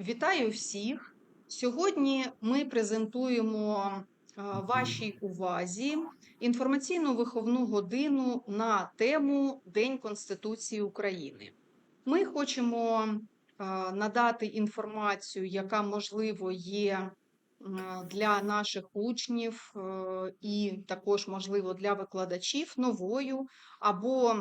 Вітаю всіх! Сьогодні ми презентуємо е, вашій увазі інформаційно-виховну годину на тему День Конституції України. Ми хочемо е, надати інформацію, яка можливо є для наших учнів е, і також можливо для викладачів новою або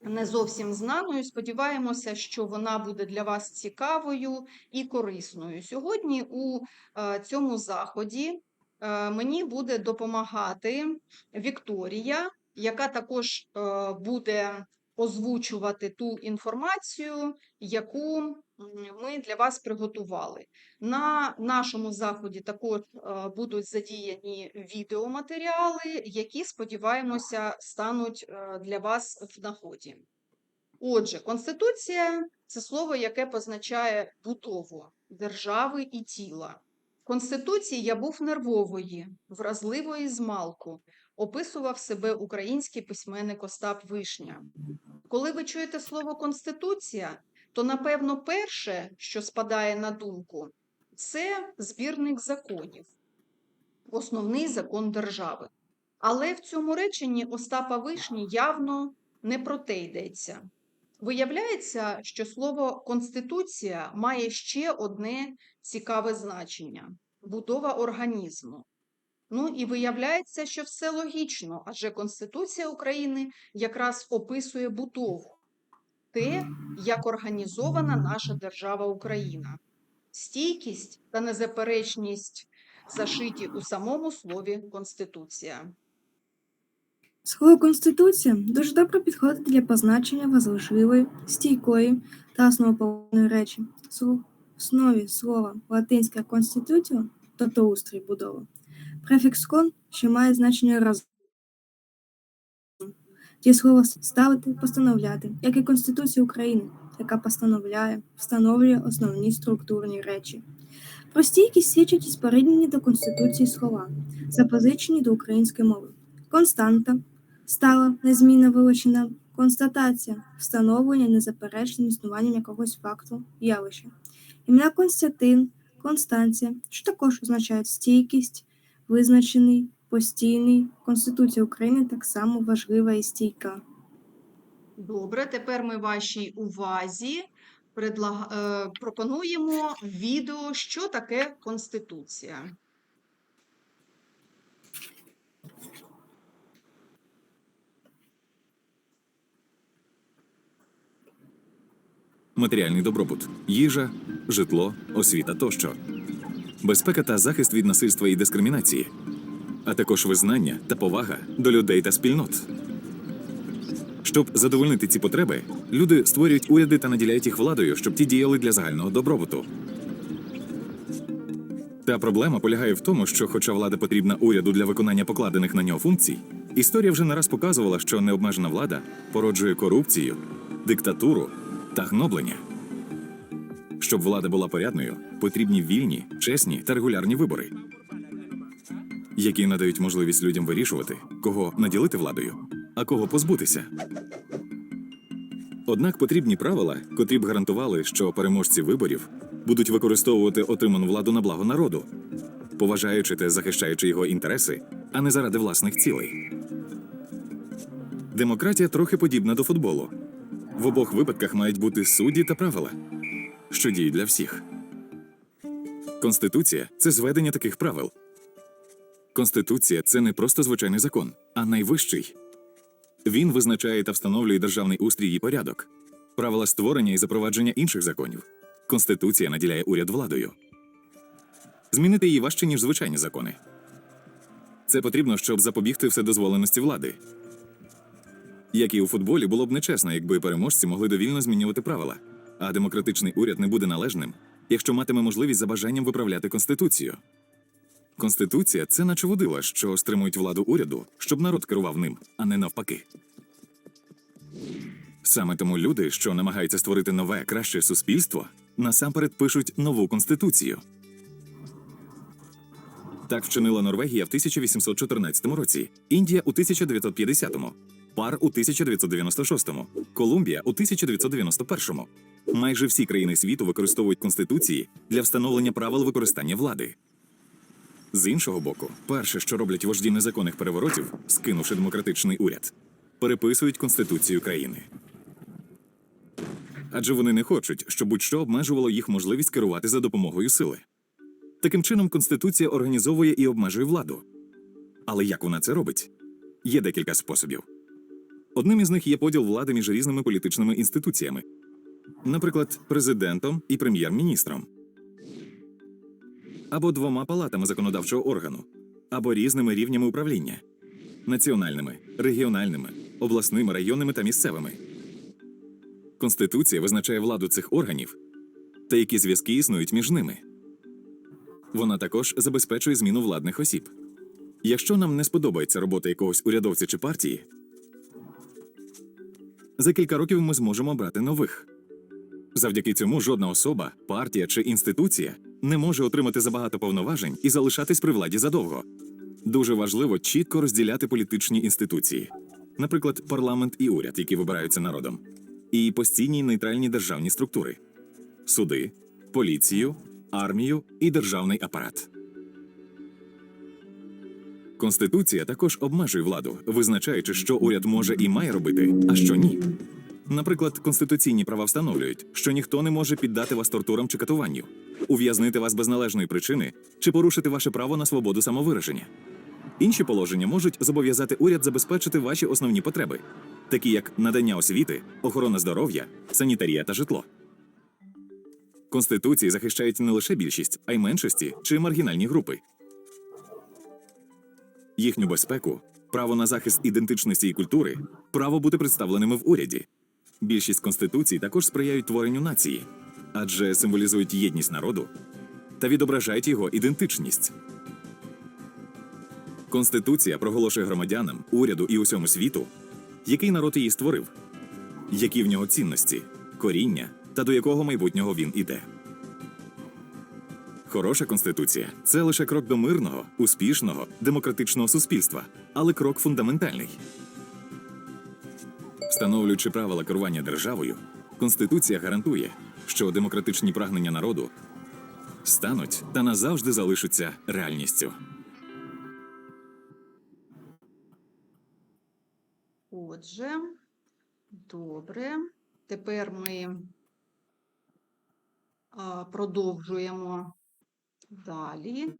не зовсім знаною. Сподіваємося, що вона буде для вас цікавою і корисною. Сьогодні у е, цьому заході е, мені буде допомагати Вікторія, яка також е, буде озвучувати ту інформацію, яку ми для вас приготували. На нашому заході також е, будуть задіяні відеоматеріали, які, сподіваємося, стануть е, для вас в нагоді. Отже, Конституція це слово, яке позначає будову держави і тіла. Конституції я був нервової, вразливої змалку, описував себе український письменник Остап Вишня. Коли ви чуєте слово Конституція, то напевно перше, що спадає на думку, це збірник законів, основний закон держави. Але в цьому реченні Остапа Вишні явно не про те йдеться. Виявляється, що слово конституція має ще одне цікаве значення будова організму. Ну і виявляється, що все логічно, адже Конституція України якраз описує будову, те, як організована наша держава Україна, стійкість та незаперечність зашиті у самому слові Конституція. Слово Конституція дуже добре підходить для позначення важливої, стійкої та основоположної речі. В основі слова латинська конституціо, тобто устрій будови. Префікс кон, що має значення раз. Ті слова ставити, постановляти, як і Конституція України, яка постановляє, встановлює основні структурні речі. Про стійкість свідчать і споріднені до Конституції слова, запозичені до української мови. Константа, стала незмінна величина, констатація, встановлення незаперечним існуванням якогось факту, явища. Ім'я Константин, Констанція, що також означають стійкість, визначений, постійний. Конституція України так само важлива і стійка. Добре, тепер ми вашій увазі предлаг... е, пропонуємо відео, що таке Конституція. матеріальний добробут, їжа, житло, освіта тощо, безпека та захист від насильства і дискримінації, а також визнання та повага до людей та спільнот. Щоб задовольнити ці потреби, люди створюють уряди та наділяють їх владою, щоб ті діяли для загального добробуту. Та проблема полягає в тому, що, хоча влада потрібна уряду для виконання покладених на нього функцій, історія вже не раз показувала, що необмежена влада породжує корупцію, диктатуру та гноблення. Щоб влада була порядною, потрібні вільні, чесні та регулярні вибори, які надають можливість людям вирішувати, кого наділити владою, а кого позбутися. Однак потрібні правила, котрі б гарантували, що переможці виборів будуть використовувати отриману владу на благо народу, поважаючи та захищаючи його інтереси, а не заради власних цілей. Демократія трохи подібна до футболу. В обох випадках мають бути судді та правила, що діють для всіх. Конституція це зведення таких правил. Конституція це не просто звичайний закон, а найвищий. Він визначає та встановлює державний устрій і порядок, правила створення і запровадження інших законів. Конституція наділяє уряд владою. Змінити її важче, ніж звичайні закони. Це потрібно, щоб запобігти вседозволеності влади. Як і у футболі, було б нечесно, якби переможці могли довільно змінювати правила, а демократичний уряд не буде належним, якщо матиме можливість за бажанням виправляти конституцію. Конституція це наче водила, що стримують владу уряду, щоб народ керував ним, а не навпаки. Саме тому люди, що намагаються створити нове, краще суспільство, насамперед пишуть нову конституцію. Так вчинила Норвегія в 1814 році, Індія у 1950-му, ПАР у 1996-му, Колумбія у 1991-му. Майже всі країни світу використовують конституції для встановлення правил використання влади. З іншого боку, перше, що роблять вожді незаконних переворотів, скинувши демократичний уряд, переписують конституцію країни. Адже вони не хочуть, щоб будь-що обмежувало їх можливість керувати за допомогою сили. Таким чином, конституція організовує і обмежує владу. Але як вона це робить? Є декілька способів. Одним із них є поділ влади між різними політичними інституціями, наприклад, президентом і прем'єр-міністром, або двома палатами законодавчого органу, або різними рівнями управління національними, регіональними, обласними, районними та місцевими. Конституція визначає владу цих органів та які зв'язки існують між ними. Вона також забезпечує зміну владних осіб. Якщо нам не сподобається робота якогось урядовця чи партії, за кілька років ми зможемо обрати нових. Завдяки цьому жодна особа, партія чи інституція не може отримати забагато повноважень і залишатись при владі задовго. Дуже важливо чітко розділяти політичні інституції, наприклад, парламент і уряд, які вибираються народом, і постійні нейтральні державні структури суди, поліцію, армію і державний апарат. Конституція також обмежує владу, визначаючи, що уряд може і має робити, а що ні. Наприклад, конституційні права встановлюють, що ніхто не може піддати вас тортурам чи катуванню, ув'язнити вас без належної причини чи порушити ваше право на свободу самовираження. Інші положення можуть зобов'язати уряд забезпечити ваші основні потреби, такі як надання освіти, охорона здоров'я, санітарія та житло. Конституції захищають не лише більшість, а й меншості чи маргінальні групи. Їхню безпеку, право на захист ідентичності і культури, право бути представленими в уряді. Більшість конституцій також сприяють творенню нації, адже символізують єдність народу та відображають його ідентичність. Конституція проголошує громадянам, уряду і усьому світу, який народ її створив, які в нього цінності, коріння та до якого майбутнього він іде. Хороша конституція це лише крок до мирного, успішного, демократичного суспільства, але крок фундаментальний. Встановлюючи правила керування державою, Конституція гарантує, що демократичні прагнення народу стануть та назавжди залишаться реальністю. Отже, добре. Тепер ми продовжуємо далі.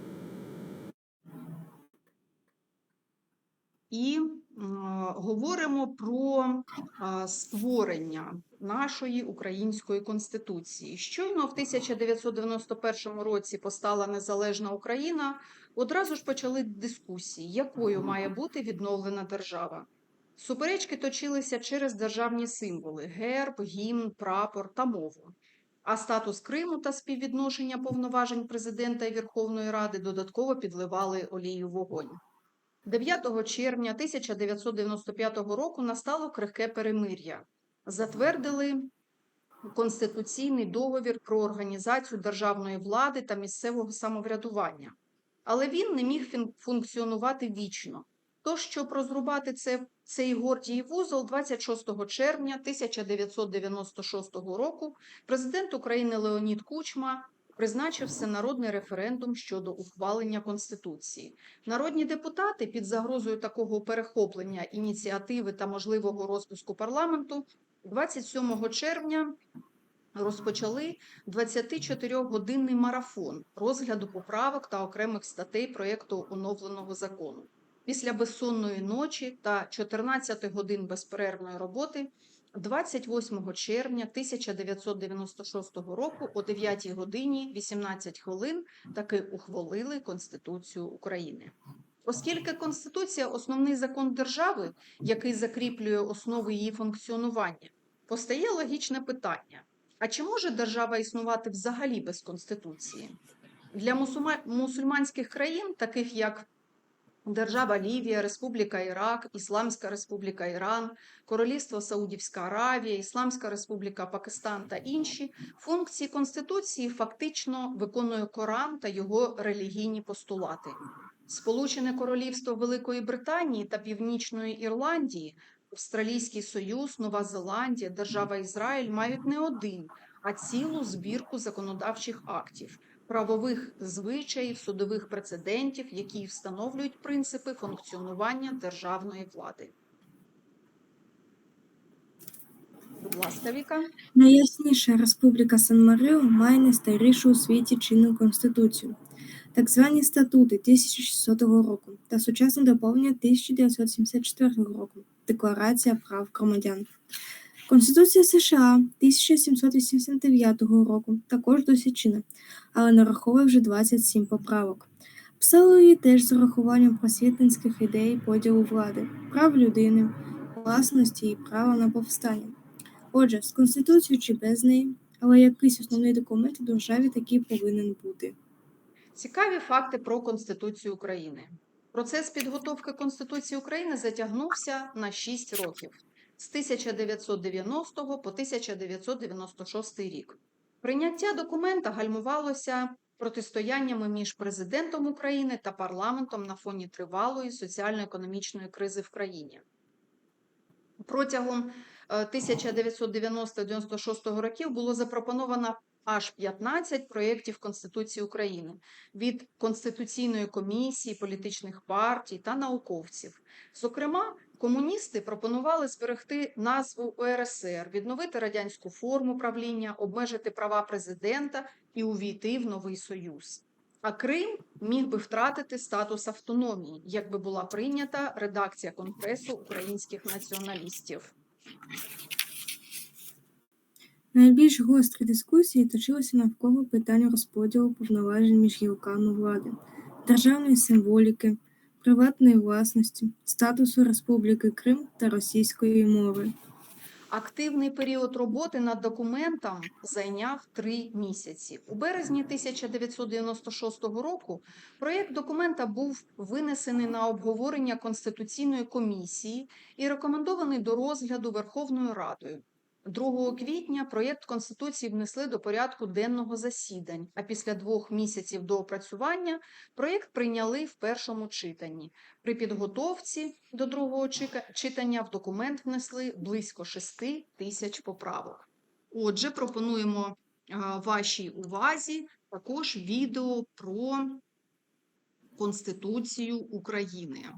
І говоримо про створення нашої української конституції. Щойно в 1991 році постала незалежна Україна. Одразу ж почали дискусії, якою має бути відновлена держава. Суперечки точилися через державні символи: герб, гімн, прапор та мову. А статус Криму та співвідношення повноважень президента і Верховної Ради додатково підливали олію вогонь. 9 червня 1995 року настало крихке перемир'я. Затвердили конституційний договір про організацію державної влади та місцевого самоврядування. Але він не міг функціонувати вічно. Тож, щоб розрубати це, цей гордій вузол, 26 червня 1996 року президент України Леонід Кучма призначив всенародний референдум щодо ухвалення Конституції. Народні депутати під загрозою такого перехоплення ініціативи та можливого розпуску парламенту 27 червня розпочали 24-годинний марафон розгляду поправок та окремих статей проєкту оновленого закону. Після безсонної ночі та 14 годин безперервної роботи 28 червня 1996 року о 9 годині 18 хвилин таки ухвалили Конституцію України. Оскільки Конституція основний закон держави, який закріплює основи її функціонування, постає логічне питання: а чи може держава існувати взагалі без Конституції? Для мусульманських країн, таких як Держава Лівія, Республіка Ірак, Ісламська Республіка Іран, Королівство Саудівська Аравія, Ісламська Республіка Пакистан та інші функції Конституції фактично виконує Коран та його релігійні постулати. Сполучене Королівство Великої Британії та Північної Ірландії Австралійський Союз, Нова Зеландія, держава Ізраїль мають не один, а цілу збірку законодавчих актів, правових звичаїв, судових прецедентів, які встановлюють принципи функціонування державної влади. Будь ласка, Віка. Найясніша Республіка Сан-Маріо має найстарішу у світі чинну конституцію, так звані статути 1600 року та сучасне доповнення 1974 року Декларація прав громадян. Конституція США 1789 року також досі чинна, але нараховує вже 27 поправок. Писали її теж з урахуванням просвітницьких ідей поділу влади, прав людини, власності і права на повстання. Отже, з Конституцією чи без неї, але якийсь основний документ у державі такий повинен бути. Цікаві факти про Конституцію України. Процес підготовки Конституції України затягнувся на 6 років з 1990 по 1996 рік. Прийняття документа гальмувалося протистояннями між президентом України та парламентом на фоні тривалої соціально-економічної кризи в країні. Протягом е, 1990-96 років було запропоновано аж 15 проєктів Конституції України від Конституційної комісії, політичних партій та науковців. Зокрема, комуністи пропонували зберегти назву УРСР, відновити радянську форму правління, обмежити права президента і увійти в новий союз. А Крим міг би втратити статус автономії, якби була прийнята редакція Конгресу українських націоналістів. Найбільш гострі дискусії точилися навколо питання розподілу повноважень між гілками влади, державної символіки, приватної власності, статусу Республіки Крим та російської мови. Активний період роботи над документом зайняв три місяці. У березні 1996 року проєкт документа був винесений на обговорення Конституційної комісії і рекомендований до розгляду Верховною Радою. 2 квітня проєкт Конституції внесли до порядку денного засідань, а після двох місяців до опрацювання проєкт прийняли в першому читанні. При підготовці до другого читання в документ внесли близько 6 тисяч поправок. Отже, пропонуємо вашій увазі також відео про Конституцію України.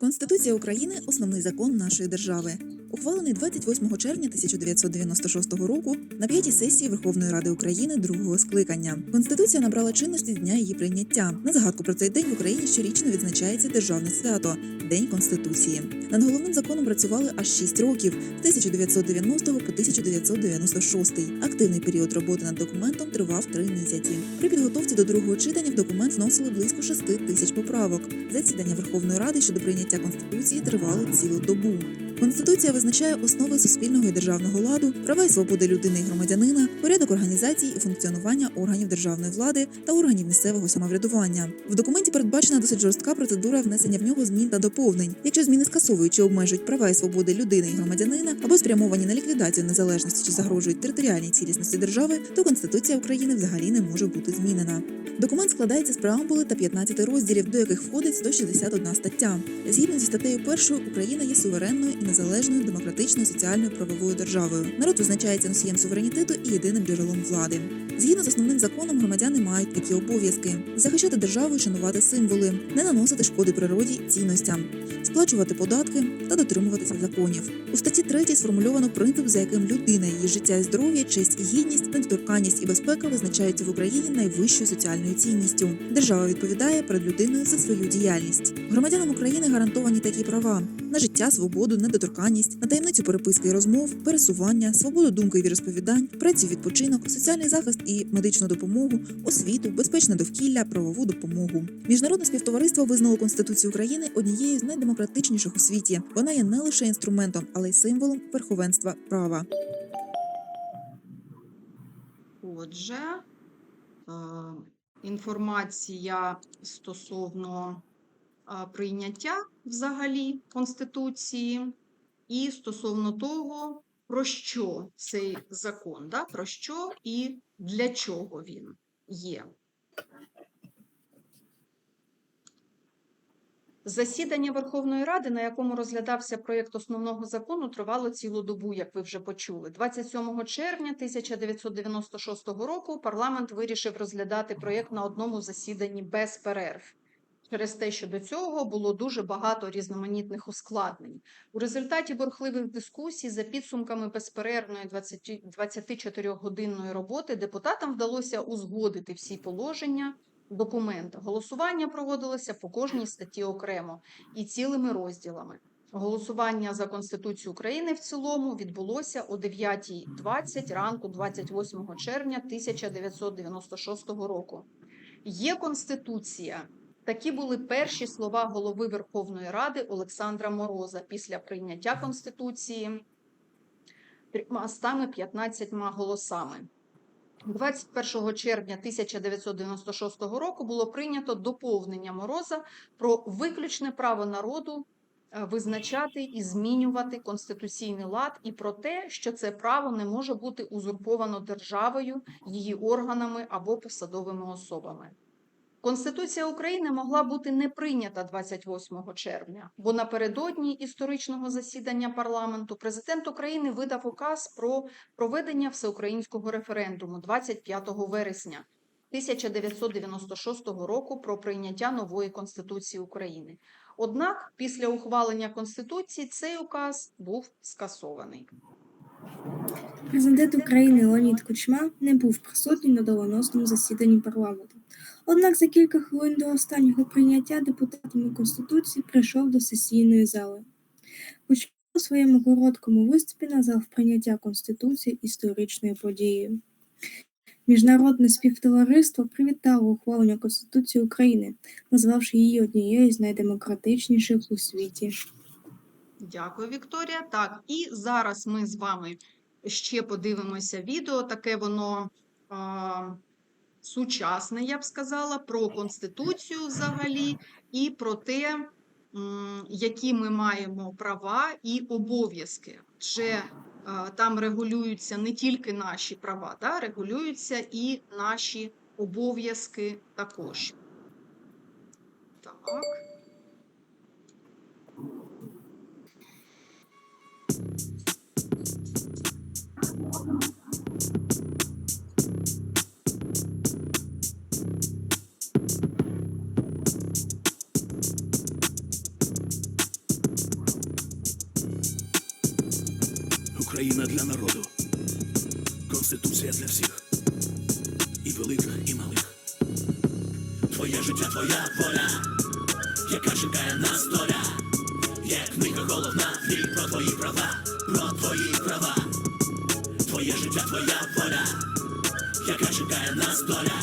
Конституція України основний закон нашої держави. Ухвалений 28 червня 1996 року на п'ятій сесії Верховної Ради України другого скликання. Конституція набрала чинності з дня її прийняття. На згадку про цей день в Україні щорічно відзначається державне свято День Конституції. Над головним законом працювали аж 6 років з 1990 по 1996. Активний період роботи над документом тривав 3 місяці. При підготовці до другого читання в документ вносили близько 6 тисяч поправок. Засідання Верховної Ради щодо прийняття Конституції тривало цілу добу. Конституція визначає основи суспільного і державного ладу, права і свободи людини і громадянина, порядок організації і функціонування органів державної влади та органів місцевого самоврядування. В документі передбачена досить жорстка процедура внесення в нього змін та доповнень. Якщо зміни скасовують чи обмежують права і свободи людини і громадянина або спрямовані на ліквідацію незалежності чи загрожують територіальній цілісності держави, то Конституція України взагалі не може бути змінена. Документ складається з преамбули та 15 розділів, до яких входить 161 стаття. Згідно зі статтею 1, Україна є суверенною і незалежною демократичною соціальною правовою державою. Народ визначається носієм суверенітету і єдиним джерелом влади. Згідно з основним законом, громадяни мають такі обов'язки: захищати державу і шанувати символи, не наносити шкоди природі цінностям, сплачувати податки та дотримуватися законів. У статті 3 сформульовано принцип, за яким людина, її життя і здоров'я, честь і гідність, недоторканність і безпека визначаються в Україні найвищою соціальною цінністю. Держава відповідає перед людиною за свою діяльність. Громадянам України гарантовані такі права на життя, свободу, недоторканність, на таємницю переписки і розмов, пересування, свободу думки і віросповідань, працю, відпочинок, соціальний захист і медичну допомогу, освіту, безпечне довкілля, правову допомогу. Міжнародне співтовариство визнало Конституцію України однією з найдемократичніших у світі. Вона є не лише інструментом, але й символом верховенства права. Отже, е, інформація стосовно прийняття взагалі Конституції і стосовно того, про що цей закон, да? про що і для чого він. є. Засідання Верховної Ради, на якому розглядався проєкт основного закону, тривало цілу добу, як ви вже почули. 27 червня 1996 року парламент вирішив розглядати проєкт на одному засіданні без перерв. Через те, що до цього було дуже багато різноманітних ускладнень. У результаті бурхливих дискусій за підсумками безперервної 20 24-годинної роботи депутатам вдалося узгодити всі положення документа. Голосування проводилося по кожній статті окремо і цілими розділами. Голосування за Конституцію України в цілому відбулося о 9.20 ранку 28 червня 1996 року. Є Конституція. Такі були перші слова голови Верховної Ради Олександра Мороза після прийняття Конституції 315 голосами. 21 червня 1996 року було прийнято доповнення Мороза про виключне право народу е, визначати і змінювати конституційний лад, і про те, що це право не може бути узурповано державою, її органами або посадовими особами. Конституція України могла бути не прийнята 28 червня, бо напередодні історичного засідання парламенту президент України видав указ про проведення всеукраїнського референдуму 25 вересня 1996 року про прийняття нової Конституції України. Однак після ухвалення Конституції цей указ був скасований. Президент України Леонід Кучма не був присутній на доленосному засіданні парламенту. Однак за кілька хвилин до останнього прийняття депутатами Конституції прийшов до сесійної зали. Кучма у своєму короткому виступі назвав прийняття Конституції історичною подією. Міжнародне співтовариство привітало ухвалення Конституції України, назвавши її однією з найдемократичніших у світі. Дякую, Вікторія. Так, і зараз ми з вами ще подивимося відео. Таке воно сучасне, я б сказала, про Конституцію взагалі і про те, які ми маємо права і обов'язки. Адже там регулюються не тільки наші права, да, регулюються і наші обов'язки також. Так. Україна для народу, Конституція для всіх, і великих, і малих. Твоє життя, твоя воля, яка чекає нас доля, є книга головна, в ній про твої права, про твої права. Твоє життя, твоя воля, яка чекає нас доля,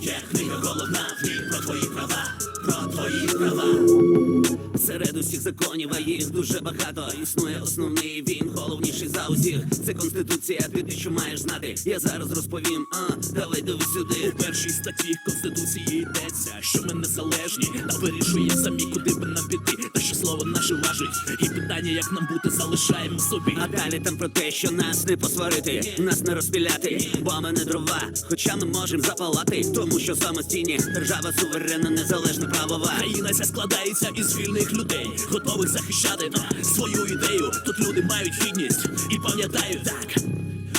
є книга головна, в ній про твої права, про твої права. Серед усіх законів, а їх дуже багато. Існує основний він, головніший за усіх. Це конституція, ти те, що маєш знати. Я зараз розповім, а давай до сюди. У першій статті Конституції йдеться, що ми незалежні та вирішує самі, куди би нам піти, та що слово наше важить. І питання, як нам бути, залишаємо собі. А далі там про те, що нас не посварити, нас не розпіляти, бо ми не дрова. Хоча ми можемо запалати, тому що самостійні держава суверенна, незалежна правова. Країна ця складається із вільних людей, готових захищати свою ідею. Тут люди мають гідність і пам'ятають так.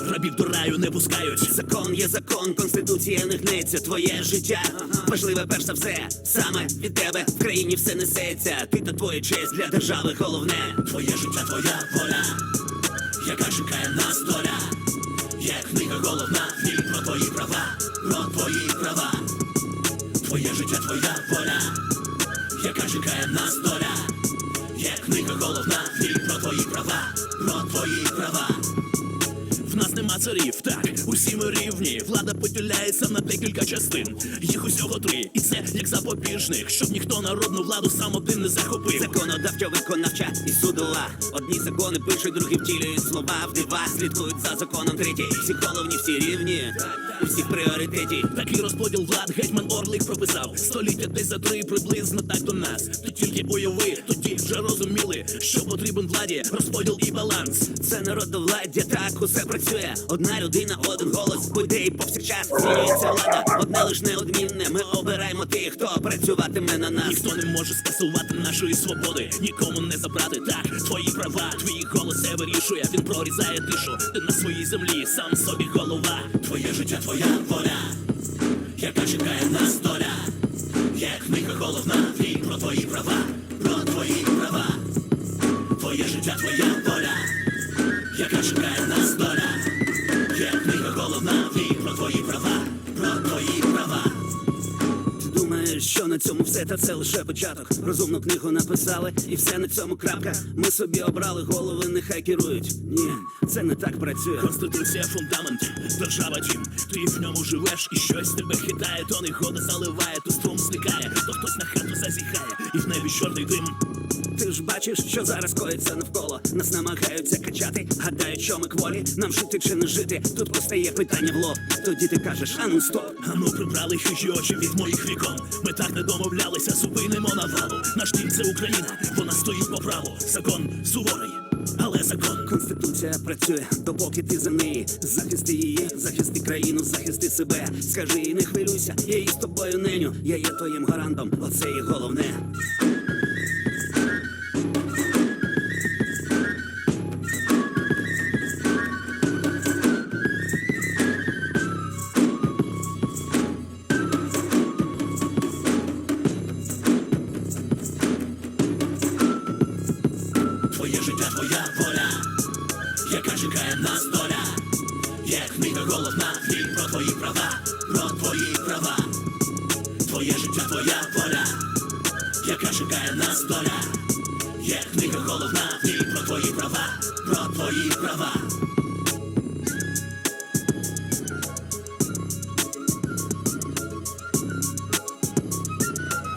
Рабів до раю не пускають. Закон є закон, конституція не гнеться, твоє життя важливе перш за все. Саме від тебе в країні все несеться. Ти та твоя честь для держави головне. Твоє життя, твоя воля, яка чекає нас доля. Є книга головна, ній про твої права, про твої права. Твоє життя, твоя воля, яка чекає нас доля. Є книга головна, ній про твої права, про твої права. В нас нема царів, так, усі ми рівні. Влада поділяється на декілька частин. Їх усього три, і це як запобіжник, щоб ніхто народну владу сам один не захопив. Законодавча, виконавча і судова. Одні закони пишуть, другі втілюють слова. В дива слідкують за законом треті. Всі головні, всі рівні, у всіх пріоритеті. Такий розподіл влад гетьман Орлик прописав століття десь за три приблизно так до нас. Ти тільки уяви, тоді вже розуміли, що потрібен владі розподіл і баланс. Це народовладдя, так усе працює. Працює одна людина, один голос, по ідеї повсякчас змінюється влада. Одне лиш неодмінне. Ми обираємо тих, хто працюватиме на нас. Ніхто не може скасувати нашої свободи, нікому не забрати так. Твої права, твій голос все вирішує. Він прорізає тишу. Ти на своїй землі, сам собі голова. Твоє життя, твоя воля, яка чекає нас доля. Є книга головна, твій про твої права, про твої права. Твоє життя, твоя воля, яка чекає твої права. Ти думаєш, що на цьому все, та це лише початок. Розумну книгу написали, і все на цьому крапка. Ми собі обрали голови, нехай керують. Ні, це не так працює. Конституція фундамент, держава дім. Ти в ньому живеш і щось тебе хитає, то негода заливає, то струм зникає, то хтось на хату зазіхає, і в небі чорний дим. Бачиш, що зараз коїться навколо. Нас намагаються качати, гадають, що ми кволі. Нам жити чи не жити. Тут постає питання в лоб. Тоді ти кажеш, а ну стоп. Ану прибрали хижі очі від моїх вікон. Ми так не домовлялися, зупинимо навалу. Наш дім це Україна, вона стоїть по праву. Закон суворий, але закон. Конституція працює, допоки ти за неї. Захисти її, захисти країну, захисти себе. Скажи і не хвилюйся, я її з тобою неню. Я є твоїм гарантом, оце і головне. Головна, твій про твої права, про твої права. Твоє життя, твоя воля, яка чекає нас доля. Є книга головна, твій про твої права, про твої права.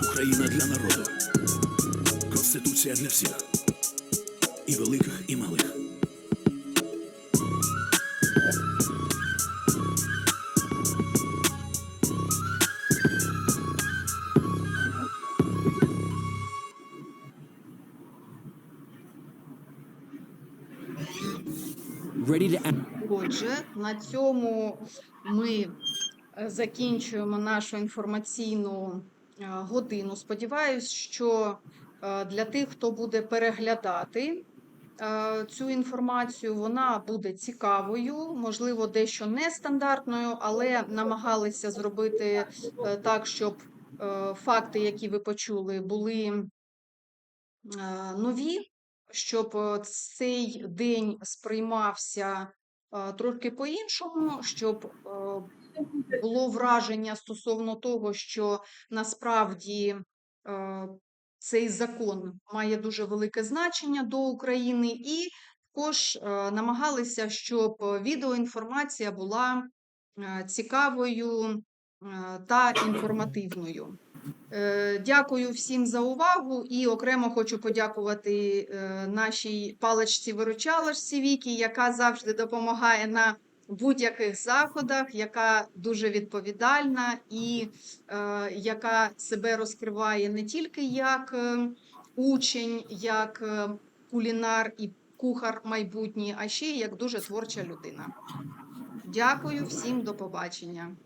Україна для народу. Конституція для всіх. Отже, на цьому ми е, закінчуємо нашу інформаційну е, годину. Сподіваюсь, що е, для тих, хто буде переглядати цю інформацію, вона буде цікавою, можливо, дещо нестандартною, але намагалися зробити так, щоб факти, які ви почули, були нові, щоб е, цей день сприймався е, трошки по-іншому, щоб е, було враження стосовно того, що насправді цей закон має дуже велике значення до України, і також намагалися, щоб відеоінформація була цікавою та інформативною. Е, Дякую всім за увагу і окремо хочу подякувати е, нашій паличці-виручалочці Вікі, яка завжди допомагає на будь-яких заходах, яка дуже відповідальна і е, яка себе розкриває не тільки як учень, як кулінар і кухар майбутній, а ще й як дуже творча людина. Дякую всім, до побачення.